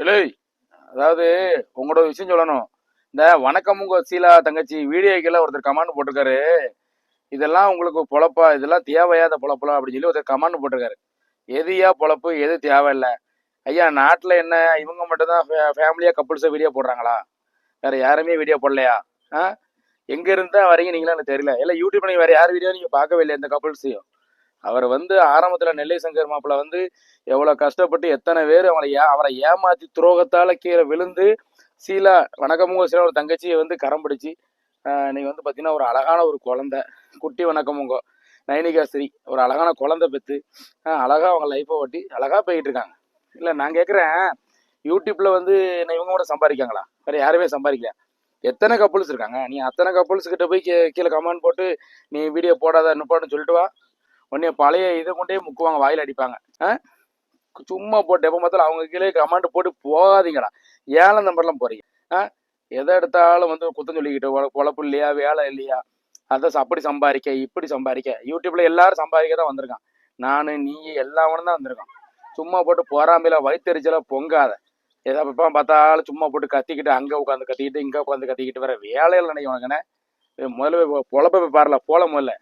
இல்லை அதாவது உங்களோட விஷயம் சொல்லணும். இந்த வணக்கம் உங்க சீலா தங்கச்சி வீடியோக்கில் ஒருத்தர் கமெண்ட் போட்டிருக்காரு. இதெல்லாம் உங்களுக்கு பொழப்பா இதெல்லாம் தேவையாத பொழப்பலாம் அப்படின்னு சொல்லி ஒருத்தர் கமெண்ட் போட்டிருக்காரு. எதுயா பொழப்பு எது தேவையில்லை. ஐயா நாட்டில் என்ன இவங்க மட்டும்தான் ஃபே ஃபேமிலியாக கப்புள்ஸை வீடியோ போடுறாங்களா? வேற யாருமே வீடியோ போடலையா? ஆ? எங்கே இருந்தால் வரீங்க நீங்களாம் எனக்கு தெரியல. இல்லை யூடியூப் நீங்கள் வேறு யார் வீடியோ நீங்கள் பார்க்கவே இல்லை இந்த கப்புள்ஸையும் அவர் வந்து ஆரம்பத்தில் நெல்லை சங்கர் மாப்பிள்ள வந்து எவ்வளோ கஷ்டப்பட்டு எத்தனை பேர் அவளை ஏ அவரை ஏமாத்தி துரோகத்தால் கீழே விழுந்து சீலா வணக்கமுங்க சீலா ஒரு தங்கச்சியை வந்து கரம் பிடிச்சி நீங்க வந்து பார்த்தீங்கன்னா ஒரு அழகான ஒரு குழந்தை குட்டி வணக்கமுங்க நயனிகாஸ்திரி ஒரு அழகான குழந்தை பெற்று அழகாக அவங்க லைஃப்பை ஓட்டி அழகாக போயிட்டு இருக்காங்க. நான் கேட்குறேன் யூடியூப்பில் வந்து என்ன இவங்க கூட சம்பாதிக்காங்களா? வேறு யாருமே சம்பாதிக்கல. எத்தனை கப்புள்ஸ் இருக்காங்க? நீ அத்தனை கப்புள்ஸ் கிட்ட போய் கீழே கமெண்ட் போட்டு நீ வீடியோ போடாத நிப்பாட்டுன்னு சொல்லிட்டு வா. உடனே பழைய இதை கொண்டே முக்குவாங்க வாயில் அடிப்பாங்க. ஆ? சும்மா போட்டு எப்போ பார்த்தாலும் அவங்க கீழே கமெண்ட் போட்டு போகாதீங்கடா. ஏழை நம்பர்லாம் போகிறீங்க ஆ? எதை எடுத்தாலும் வந்து குத்தம் சொல்லிக்கிட்டு உழ- பொழப்பு இல்லையா வேலை இல்லையா அதை அப்படி சம்பாதிக்க இப்படி சம்பாதிக்க. யூடியூப்ல எல்லாரும் சம்பாதிக்க தான் வந்திருக்கான். நான் நீ எல்லாவனும் தான் வந்திருக்கான் சும்மா போட்டு போறாமையில வயிற்றுச்சல பொங்காத. எதை எப்போ பார்த்தாலும் சும்மா போட்டு கத்திக்கிட்டு அங்கே உட்காந்து கத்திக்கிட்டு இங்கே உட்காந்து கத்திக்கிட்டு வர வேலையில் நினைக்க உனக்குண்ணே முதல்ல பொழப்ப போய் பாருல போல முதல்ல.